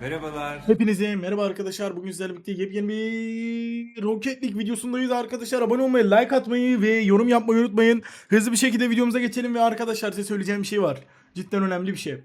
Merhabalar. Hepinize merhaba arkadaşlar. Bugün sizlerle birlikte yepyeni bir Rocket League videosundayız arkadaşlar. Abone olmayı, like atmayı ve yorum yapmayı unutmayın. Hızlı bir şekilde videomuza geçelim ve arkadaşlar size söyleyeceğim bir şey var. Cidden önemli bir şey.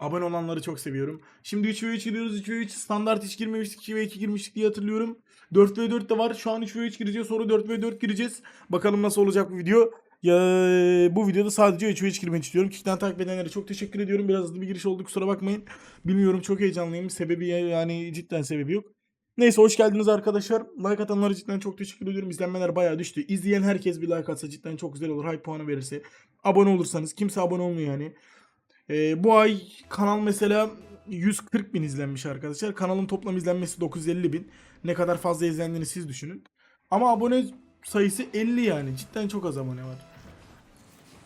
Abone olanları çok seviyorum. Şimdi 3 ve 3 giriyoruz. 3 ve 3 standart hiç girmemiştik. 2 ve 2 girmiştik diye hatırlıyorum. 4 ve 4 de var. Şu an 3 ve 3 gireceğiz. Sonra 4 ve 4 gireceğiz. Bakalım nasıl olacak bu video. Ya bu videoda sadece 3 ve 3 girmek istiyorum. Kick'ten takip edenlere çok teşekkür ediyorum. Biraz hızlı bir giriş oldu kusura bakmayın. Bilmiyorum çok heyecanlıyım. Sebebi yani cidden sebebi yok. Neyse hoş geldiniz arkadaşlar. Like atanlara cidden çok teşekkür ediyorum. İzlenmeler bayağı düştü. İzleyen herkes bir like atsa cidden çok güzel olur. Hype puanı verirse. Abone olursanız. Kimse abone olmuyor yani. Ee, bu ay kanal mesela 140 bin izlenmiş arkadaşlar. Kanalın toplam izlenmesi 950 bin. Ne kadar fazla izlendiğini siz düşünün. Ama abone sayısı 50 yani. Cidden çok az abone var.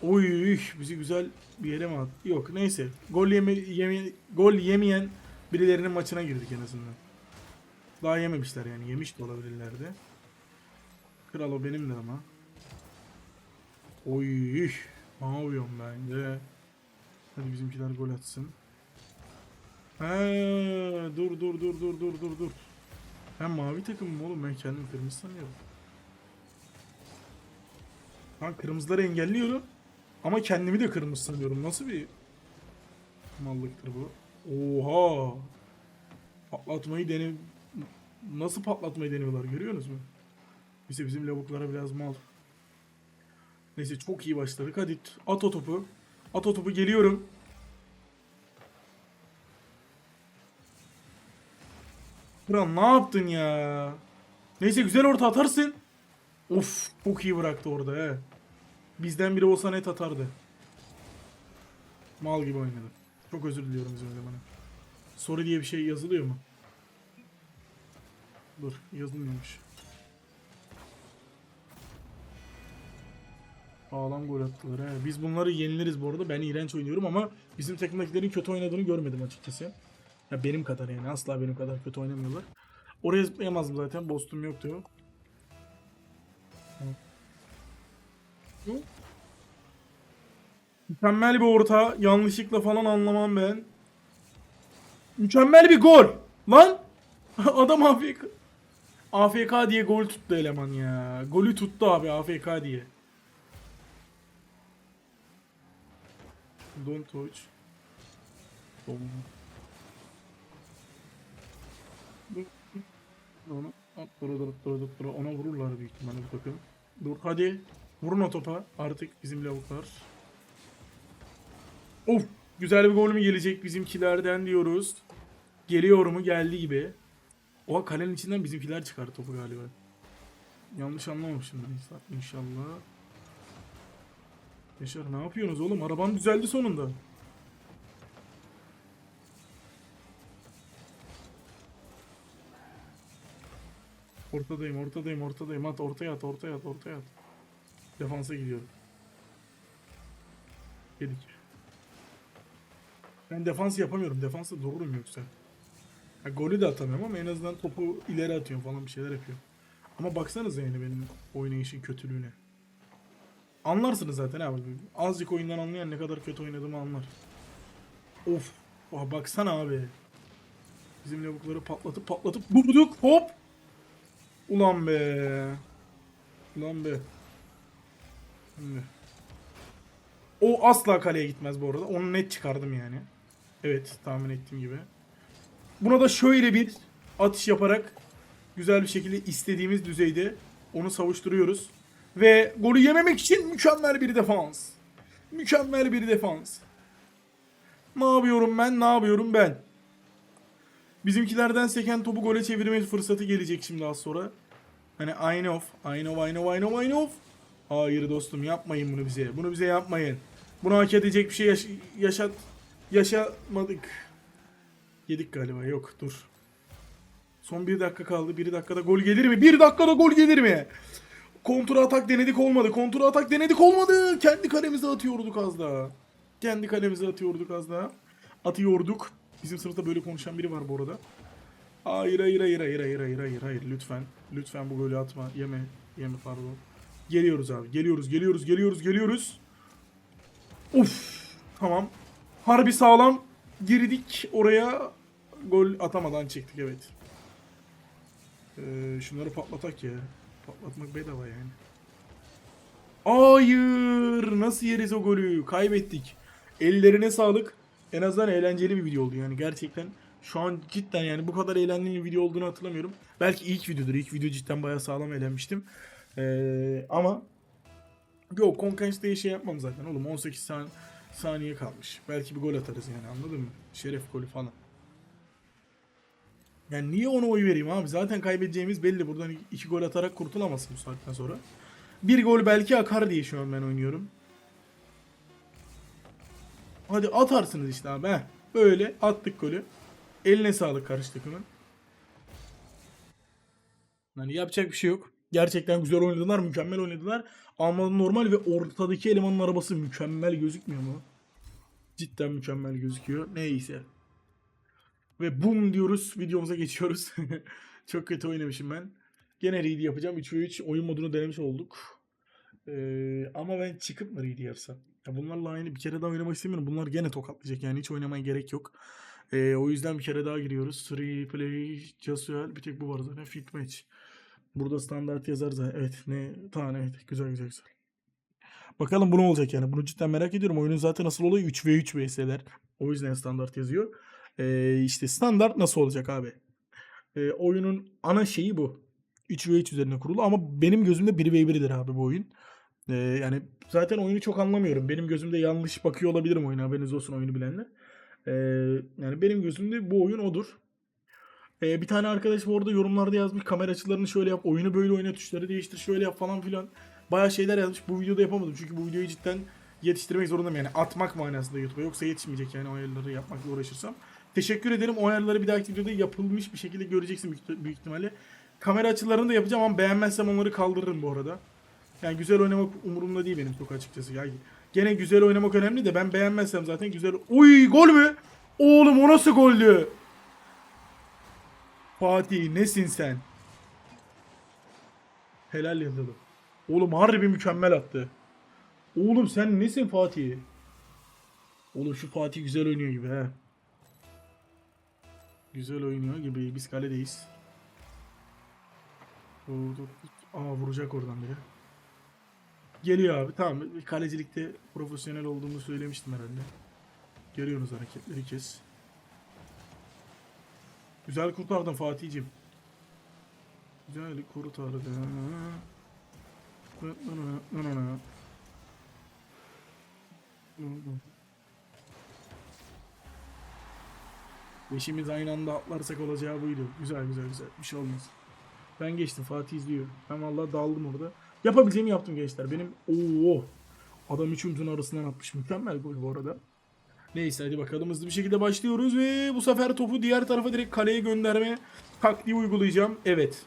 Oy bizi güzel bir yere mi attı? Yok neyse. Gol yeme, yeme, gol yemeyen birilerinin maçına girdik en azından. Daha yememişler yani. Yemiş de olabilirlerdi. Kral o benim de ama. Oy ne yapıyorum ben de. Hadi bizimkiler gol atsın. He, dur dur dur dur dur dur dur. Ben mavi takımım oğlum ben kendim kırmızı sanıyorum. Ben kırmızıları engelliyorum. Ama kendimi de kırmızı sanıyorum. Nasıl bir mallıktır bu? Oha! Patlatmayı dene... Nasıl patlatmayı deniyorlar görüyorsunuz mu? Bize bizim lavuklara biraz mal. Neyse çok iyi başladık. Hadi at o topu. At o topu geliyorum. Kral ne yaptın ya? Neyse güzel orta atarsın. Of çok iyi bıraktı orada he. Bizden biri olsa net atardı. Mal gibi oynadı. Çok özür diliyorum bizim elemana. Sorry diye bir şey yazılıyor mu? Dur yazılmıyormuş. Sağlam gol attılar he. Biz bunları yeniliriz bu arada. Ben iğrenç oynuyorum ama bizim takımdakilerin kötü oynadığını görmedim açıkçası. Ya benim kadar yani asla benim kadar kötü oynamıyorlar. Oraya zıplayamazdım zaten. Bostum yoktu. Hı? Mükemmel bir orta. Yanlışlıkla falan anlamam ben. Mükemmel bir gol. Lan! Adam AFK. AFK diye gol tuttu eleman ya. Golü tuttu abi AFK diye. Don't touch. Ona vururlar büyük ihtimalle bu takım. Dur hadi. Vurun o topa. Artık bizim lavuklar. Of. Güzel bir gol mü gelecek bizimkilerden diyoruz. Geliyor mu? Geldi gibi. O kalenin içinden bizimkiler çıkar topu galiba. Yanlış anlamamışım ben inşallah. Yaşar ne yapıyorsunuz oğlum? Araban düzeldi sonunda. Ortadayım, ortadayım, ortadayım. At, ortaya at, ortaya at, ortaya at. Defansa gidiyorum. Yedik. Ben defans yapamıyorum. Defansta dururum yoksa. Ha, golü de atamıyorum ama en azından topu ileri atıyorum falan bir şeyler yapıyorum. Ama baksanıza yani benim oynayışın kötülüğüne. Anlarsınız zaten abi. Azıcık oyundan anlayan ne kadar kötü oynadığımı anlar. Of. Oha, baksana abi. Bizim lavukları patlatıp patlatıp vurduk. Hop. Ulan be. Ulan be. O asla kaleye gitmez bu arada. Onu net çıkardım yani. Evet tahmin ettiğim gibi. Buna da şöyle bir atış yaparak güzel bir şekilde istediğimiz düzeyde onu savuşturuyoruz. Ve golü yememek için mükemmel bir defans. Mükemmel bir defans. Ne yapıyorum ben? Ne yapıyorum ben? Bizimkilerden seken topu gole çevirme fırsatı gelecek şimdi az sonra. Hani I know, I know, I know, I know, I know. Hayır dostum yapmayın bunu bize. Bunu bize yapmayın. Bunu hak edecek bir şey yaş- yaşat yaşamadık. Yedik galiba. Yok dur. Son bir dakika kaldı. Bir dakikada gol gelir mi? Bir dakikada gol gelir mi? Kontra atak denedik olmadı. Kontra atak denedik olmadı. Kendi kalemize atıyorduk az daha. Kendi kalemize atıyorduk az daha. Atıyorduk. Bizim sınıfta böyle konuşan biri var bu arada. Hayır hayır hayır hayır hayır hayır hayır hayır lütfen. Lütfen bu golü atma. Yeme. Yeme pardon. Geliyoruz abi. Geliyoruz geliyoruz geliyoruz geliyoruz. Uf. Tamam. Harbi sağlam girdik oraya. gol atamadan çektik evet. Ee, şunları patlatak ya. Patlatmak bedava yani. Hayır! Nasıl yeriz o golü? Kaybettik. Ellerine sağlık. En azından eğlenceli bir video oldu yani gerçekten. Şu an cidden yani bu kadar eğlenceli bir video olduğunu hatırlamıyorum. Belki ilk videodur. İlk video cidden bayağı sağlam eğlenmiştim. Ee, ama yok Conquest'te şey yapmam zaten oğlum 18 san saniye kalmış. Belki bir gol atarız yani anladın mı? Şeref golü falan. Yani niye ona oy vereyim abi? Zaten kaybedeceğimiz belli. Buradan iki gol atarak kurtulamazsın bu saatten sonra. Bir gol belki akar diye şu an ben oynuyorum. Hadi atarsınız işte abi. Heh. Böyle attık golü. Eline sağlık karşı takımın. Hani yapacak bir şey yok. Gerçekten güzel oynadılar, mükemmel oynadılar. Alman normal ve ortadaki elemanın arabası mükemmel gözükmüyor mu? Cidden mükemmel gözüküyor. Neyse. Ve boom diyoruz. Videomuza geçiyoruz. Çok kötü oynamışım ben. Gene read yapacağım. 3 ve 3 oyun modunu denemiş olduk. Ee, ama ben çıkıp mı read yapsam? Ya bunlarla aynı bir kere daha oynamak istemiyorum. Bunlar gene tokatlayacak yani. Hiç oynamaya gerek yok. Ee, o yüzden bir kere daha giriyoruz. Three play casual. Bir tek bu var zaten. Fit match. Burada standart yazar zaten. Evet ne tane evet. Güzel güzel güzel. Bakalım bu ne olacak yani. Bunu cidden merak ediyorum. Oyunun zaten nasıl oluyor? 3 ve 3 vs'ler. O yüzden standart yazıyor. Ee, işte standart nasıl olacak abi? Ee, oyunun ana şeyi bu. 3 ve 3 üzerine kurulu ama benim gözümde 1 ve 1'dir abi bu oyun. Ee, yani zaten oyunu çok anlamıyorum. Benim gözümde yanlış bakıyor olabilirim oyuna. Haberiniz olsun oyunu bilenler. Ee, yani benim gözümde bu oyun odur. Ee, bir tane arkadaş bu arada yorumlarda yazmış kamera açılarını şöyle yap, oyunu böyle oyna, tuşları değiştir, şöyle yap falan filan. Bayağı şeyler yazmış. Bu videoda yapamadım çünkü bu videoyu cidden yetiştirmek zorundayım yani atmak manasında YouTube'a yoksa yetişmeyecek yani o ayarları yapmakla uğraşırsam. Teşekkür ederim. O ayarları bir dahaki videoda yapılmış bir şekilde göreceksin büyük, ihtimalle. Kamera açılarını da yapacağım ama beğenmezsem onları kaldırırım bu arada. Yani güzel oynamak umurumda değil benim çok açıkçası. Ya gene güzel oynamak önemli de ben beğenmezsem zaten güzel. Uy gol mü? Oğlum o nasıl goldü? Fatih nesin sen? Helal Yıldırım. Oğlum harbi mükemmel attı. Oğlum sen nesin Fatih? Oğlum şu Fatih güzel oynuyor gibi he. Güzel oynuyor gibi. Biz kaledeyiz. Dur. Aa vuracak oradan biri. Geliyor abi. Tamam. Kalecilikte profesyonel olduğumu söylemiştim herhalde. Görüyorsunuz hareketleri kes. Güzel kurtardın Fatih'cim. Güzel kurtardın. Beşimiz aynı anda atlarsak olacağı buydu. Güzel güzel güzel. Bir şey olmaz. Ben geçtim. Fatih izliyor. Ben vallahi daldım orada. Yapabileceğimi yaptım gençler. Benim ooo adam üç omzun arasından atmış. Mükemmel gol bu arada. Neyse hadi bakalım hızlı bir şekilde başlıyoruz ve bu sefer topu diğer tarafa direkt kaleye gönderme taktiği uygulayacağım. Evet.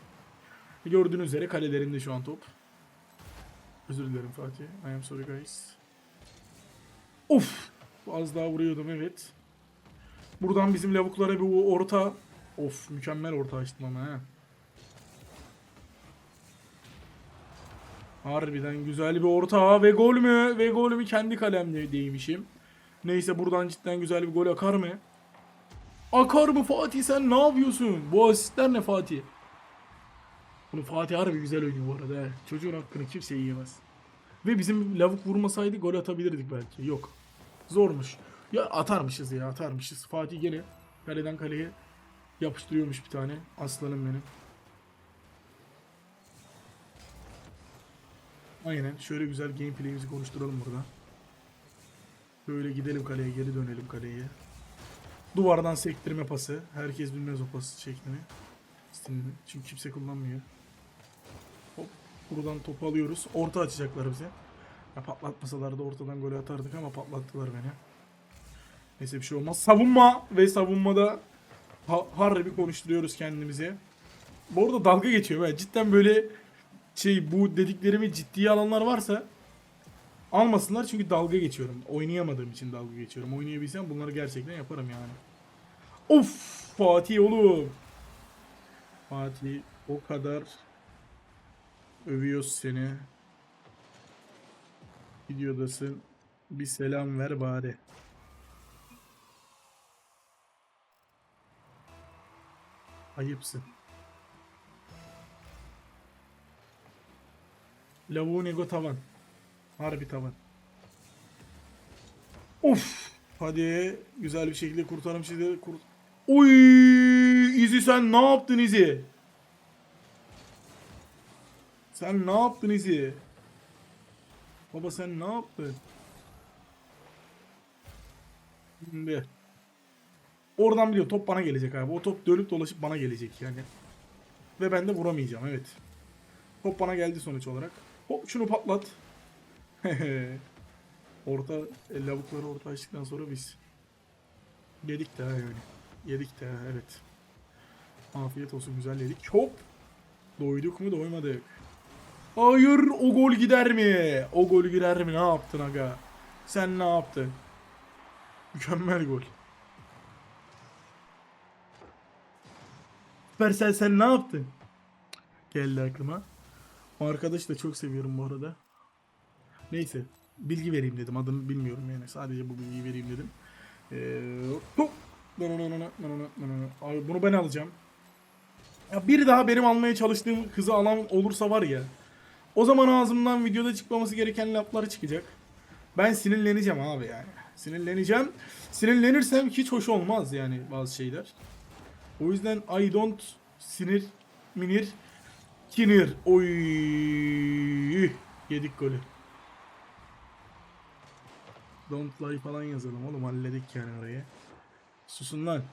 Gördüğünüz üzere kalelerinde şu an top. Özür dilerim Fatih. I am sorry guys. Of! Az daha vuruyordum evet. Buradan bizim lavuklara bir orta. Of mükemmel orta açtım ama he. Harbiden güzel bir orta ve gol mü? Ve golümü kendi kalemle değmişim. Neyse buradan cidden güzel bir gol akar mı? Akar mı Fatih sen ne yapıyorsun? Bu asistler ne Fatih? Bunu Fatih harbi güzel oynuyor bu arada. he. Çocuğun hakkını kimse yiyemez. Ve bizim lavuk vurmasaydı gol atabilirdik belki. Yok. Zormuş. Ya atarmışız ya atarmışız. Fatih gene kaleden kaleye yapıştırıyormuş bir tane. Aslanım benim. Aynen. Şöyle güzel gameplay'imizi konuşturalım burada. Böyle gidelim kaleye, geri dönelim kaleye. Duvardan sektirme pası. Herkes bilmez o pası şeklini. Stilini. Çünkü kimse kullanmıyor. Hop. Buradan topu alıyoruz. Orta açacaklar bize. Ya patlatmasalar da ortadan golü atardık ama patlattılar beni. Neyse bir şey olmaz. Savunma ve savunmada ha harbi konuşturuyoruz kendimizi. Bu arada dalga geçiyor. Ben cidden böyle şey bu dediklerimi ciddiye alanlar varsa almasınlar çünkü dalga geçiyorum. Oynayamadığım için dalga geçiyorum. Oynayabilsem bunları gerçekten yaparım yani. Of Fatih oğlum. Fatih o kadar övüyoruz seni. Videodasın. Bir selam ver bari. Ayıpsın. Lavuğun ego tavan. Harbi tavan. Of. Hadi güzel bir şekilde kurtarım sizi kurt. Oy! İzi sen ne yaptın İzi? Sen ne yaptın İzi? Baba sen ne yaptın? Şimdi. Oradan biliyor top bana gelecek abi. O top dönüp dolaşıp bana gelecek yani. Ve ben de vuramayacağım evet. Top bana geldi sonuç olarak. Hop şunu patlat. orta e, lavukları orta açtıktan sonra biz. Yedik de ha yani. Yedik de ha, evet. Afiyet olsun güzel yedik. Hop. Doyduk mu doymadık. Hayır o gol gider mi? O gol gider mi? Ne yaptın aga? Sen ne yaptın? Mükemmel gol. Süpersel sen ne yaptın? Geldi aklıma. O arkadaşı da çok seviyorum bu arada. Neyse. Bilgi vereyim dedim. Adını bilmiyorum yani. Sadece bu bilgiyi vereyim dedim. Ee. Abi bunu ben alacağım. Ya bir daha benim almaya çalıştığım kızı alan olursa var ya. O zaman ağzımdan videoda çıkmaması gereken laflar çıkacak. Ben sinirleneceğim abi yani. Sinirleneceğim. Sinirlenirsem hiç hoş olmaz yani bazı şeyler. O yüzden I don't sinir minir kinir. Oy yedik golü. Don't lie falan yazalım oğlum halledik yani orayı. Susun lan.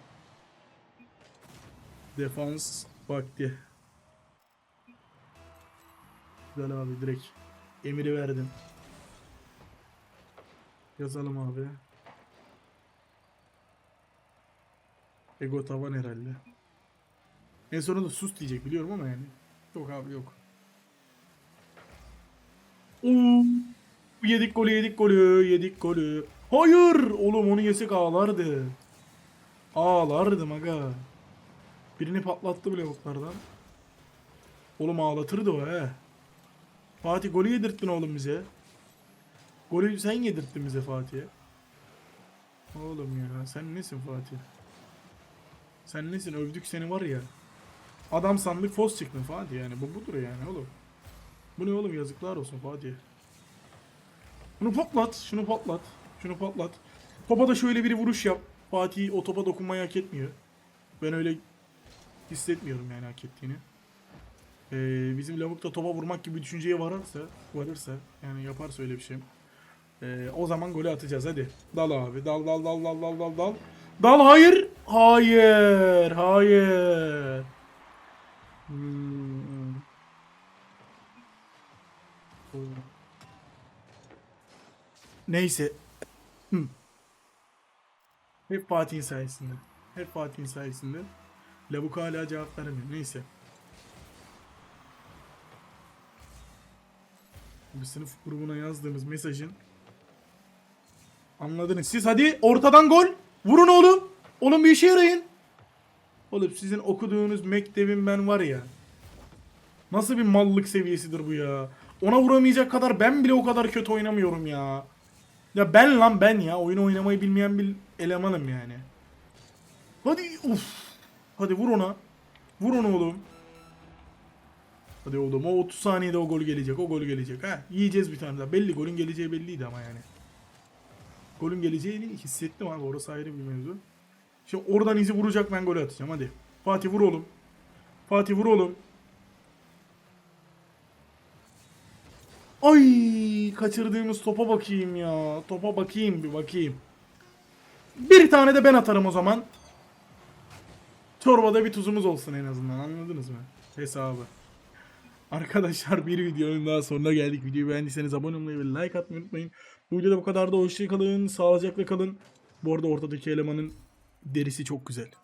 Defans vakti. Güzel abi direkt. Emiri verdim. Yazalım abi. Ego tavan herhalde. En sonunda sus diyecek biliyorum ama yani. Yok abi yok. Oo, yedik golü yedik golü yedik golü. Hayır oğlum onu yesek ağlardı. Ağlardım aga. Birini patlattı bile oklardan. Oğlum ağlatırdı o he. Fatih golü yedirttin oğlum bize. Golü sen yedirttin bize Fatih'e. Oğlum ya sen nesin Fatih? Sen nesin övdük seni var ya. Adam sandık fos çıktın Fatih yani bu budur yani oğlum. Bu ne oğlum yazıklar olsun Fatih. Bunu patlat, şunu patlat, şunu patlat. Topa da şöyle bir vuruş yap. Fatih o topa dokunmayı hak etmiyor. Ben öyle hissetmiyorum yani hak ettiğini. Ee, bizim lavuk da topa vurmak gibi düşünceye varırsa, varırsa yani yaparsa öyle bir şey. Ee, o zaman golü atacağız hadi. Dal abi. Dal dal dal dal dal dal dal. Dal hayır. Hayır. Hayır. Hmm. Neyse. Hmm. Hep Fatih'in sayesinde. Hep Fatih'in sayesinde. Lavuk hala cevap vermiyor. Neyse. Bir sınıf grubuna yazdığımız mesajın Anladınız. Siz hadi ortadan gol. Vurun oğlum. Oğlum bir işe yarayın. Oğlum sizin okuduğunuz mektebin ben var ya. Nasıl bir mallık seviyesidir bu ya. Ona vuramayacak kadar ben bile o kadar kötü oynamıyorum ya. Ya ben lan ben ya. Oyun oynamayı bilmeyen bir elemanım yani. Hadi uf. Hadi vur ona. Vur onu oğlum. Hadi oğlum o 30 saniyede o gol gelecek. O gol gelecek. Ha yiyeceğiz bir tane daha. Belli golün geleceği belliydi ama yani. Golün geleceğini hissettim abi. Orası ayrı bir mevzu. Şimdi oradan izi vuracak ben golü atacağım. Hadi. Fatih vur oğlum. Fatih vur oğlum. Ay kaçırdığımız topa bakayım ya. Topa bakayım bir bakayım. Bir tane de ben atarım o zaman. Çorbada bir tuzumuz olsun en azından anladınız mı? Hesabı. Arkadaşlar bir videonun daha sonuna geldik. Videoyu beğendiyseniz abone olmayı ve like atmayı unutmayın. Bu videoda bu kadar da hoşçakalın. Sağlıcakla kalın. Bu arada ortadaki elemanın derisi çok güzel.